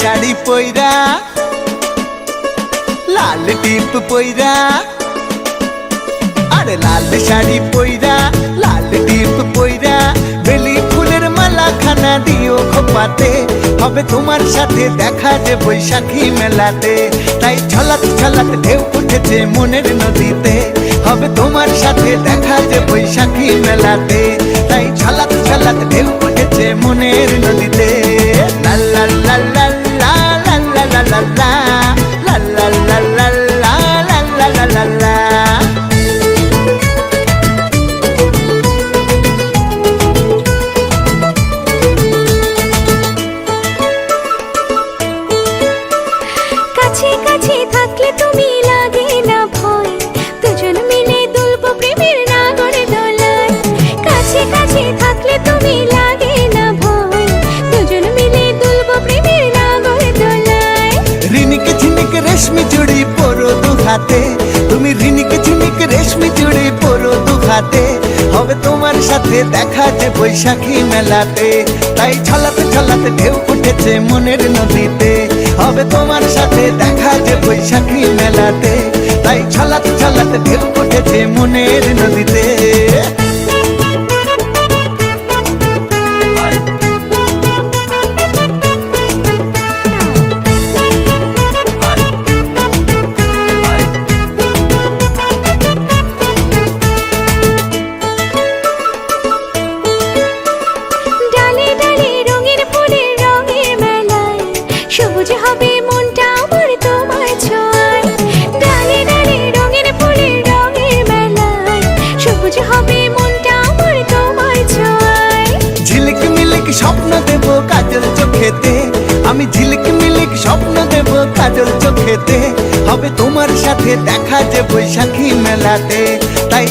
শাড়ি পইরা, লাল টিপ পইরা, আরে লাল শাড়ি পইরা, লাল টিপ পইরা, বেলি ফুলের মালা খানা দিও খোপাতে। হবে তোমার সাথে দেখা যে বৈশাখী মেলাতে। তাই ছলাত ছলাত ঢেউ উঠেছে মনের নদীতে। হবে তোমার সাথে দেখা যে বৈশাখী মেলাতে। তাই ছলাত ছলাত ঢেউ উঠেছে মনের নদীতে। কাছে থাকলে তুমি লাগে না ভয়। দুজন মিলে দুলবো প্রেমের নাগর দোলায়। কাছে কাছে থাকলে তুমি লাগে না ভয়। দুজন মিলে দুলবো প্রেমের নাগর দোলায়। রিনিকে ঝিনিকে রেশমি চুড়ি পরো দু হাতে। তুমি রিনিকে ঝিনিকে রেশমি চুড়ি পরো দু হাতে। হবে তোমার সাথে দেখা যে বৈশাখী মেলাতে। তাই ছলাতে ছলাতে ঢেউ উঠেছে মনের নদীতে। হবে তোমার সাথে দেখা যে বৈশাখী মেলাতে। তাই ছলাতে ছলাতে ঢেউ উঠেছে মনের নদীতে। কাজল চোখেতে। আমি ঝিলিক মিলিক স্বপ্ন দেব কাজল চোখেতে। হবে তোমার সাথে দেখা যে বৈশাখী মেলাতে। তাই